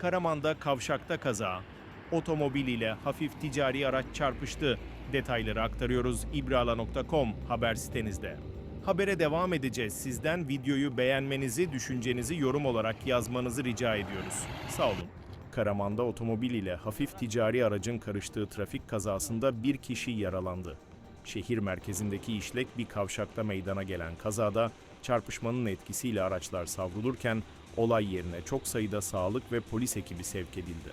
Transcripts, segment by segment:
Karaman'da kavşakta kaza. Otomobil ile hafif ticari araç çarpıştı. Detayları aktarıyoruz ibrala.com haber sitenizde. Habere devam edeceğiz. Sizden videoyu beğenmenizi, düşüncenizi yorum olarak yazmanızı rica ediyoruz. Sağ olun. Karaman'da otomobil ile hafif ticari aracın karıştığı trafik kazasında bir kişi yaralandı. Şehir merkezindeki işlek bir kavşakta meydana gelen kazada çarpışmanın etkisiyle araçlar savrulurken olay yerine çok sayıda sağlık ve polis ekibi sevk edildi.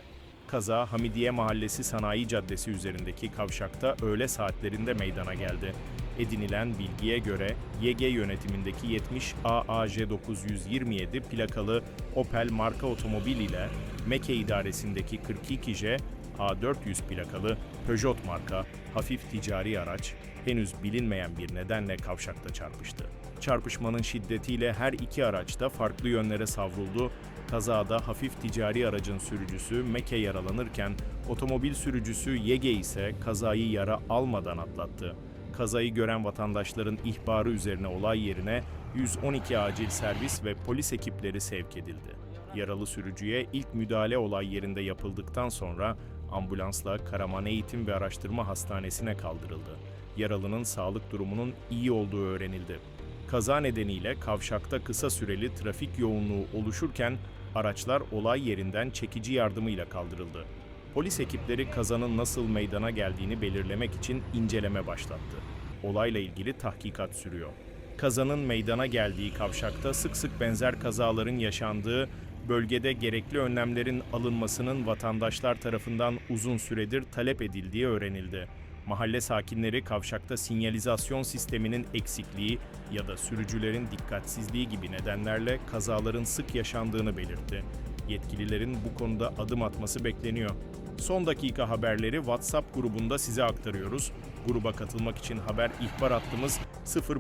Kaza Hamidiye Mahallesi Sanayi Caddesi üzerindeki kavşakta öğle saatlerinde meydana geldi. Edinilen bilgiye göre YG yönetimindeki 70 AAJ 927 plakalı Opel marka otomobil ile Meke idaresindeki 42J A400 plakalı Peugeot marka hafif ticari araç henüz bilinmeyen bir nedenle kavşakta çarpıştı. Çarpışmanın şiddetiyle her iki araç da farklı yönlere savruldu. Kazada hafif ticari aracın sürücüsü Meke yaralanırken otomobil sürücüsü Yege ise kazayı yara almadan atlattı. Kazayı gören vatandaşların ihbarı üzerine olay yerine 112 acil servis ve polis ekipleri sevk edildi. Yaralı sürücüye ilk müdahale olay yerinde yapıldıktan sonra ambulansla Karaman Eğitim ve Araştırma Hastanesi'ne kaldırıldı. Yaralının sağlık durumunun iyi olduğu öğrenildi. Kaza nedeniyle kavşakta kısa süreli trafik yoğunluğu oluşurken araçlar olay yerinden çekici yardımıyla kaldırıldı. Polis ekipleri kazanın nasıl meydana geldiğini belirlemek için inceleme başlattı. Olayla ilgili tahkikat sürüyor. Kazanın meydana geldiği kavşakta sık sık benzer kazaların yaşandığı, bölgede gerekli önlemlerin alınmasının vatandaşlar tarafından uzun süredir talep edildiği öğrenildi. Mahalle sakinleri kavşakta sinyalizasyon sisteminin eksikliği ya da sürücülerin dikkatsizliği gibi nedenlerle kazaların sık yaşandığını belirtti. Yetkililerin bu konuda adım atması bekleniyor. Son dakika haberleri WhatsApp grubunda size aktarıyoruz. Gruba katılmak için haber ihbar hattımız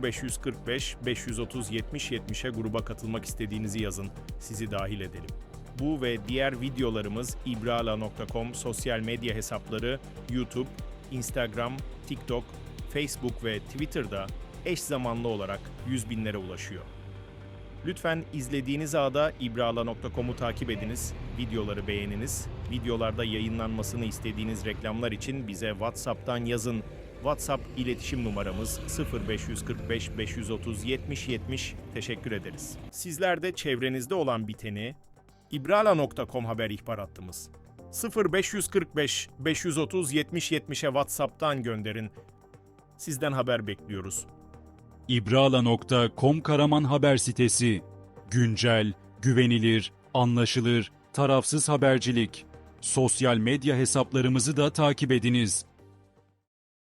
0545 530 70 70'e gruba katılmak istediğinizi yazın. Sizi dahil edelim. Bu ve diğer videolarımız ibrala.com sosyal medya hesapları, YouTube, Instagram, TikTok, Facebook ve Twitter'da eş zamanlı olarak yüz binlere ulaşıyor. Lütfen izlediğiniz ağda ibrala.com'u takip ediniz, videoları beğeniniz, videolarda yayınlanmasını istediğiniz reklamlar için bize WhatsApp'tan yazın. WhatsApp iletişim numaramız 0545 530 70 70. Teşekkür ederiz. Sizler de çevrenizde olan biteni ibrala.com haber ihbar hattımız 0545 530 70 70'e WhatsApp'tan gönderin. Sizden haber bekliyoruz. İbrala.com Karaman haber sitesi. Güncel, güvenilir, anlaşılır, tarafsız habercilik. Sosyal medya hesaplarımızı da takip ediniz.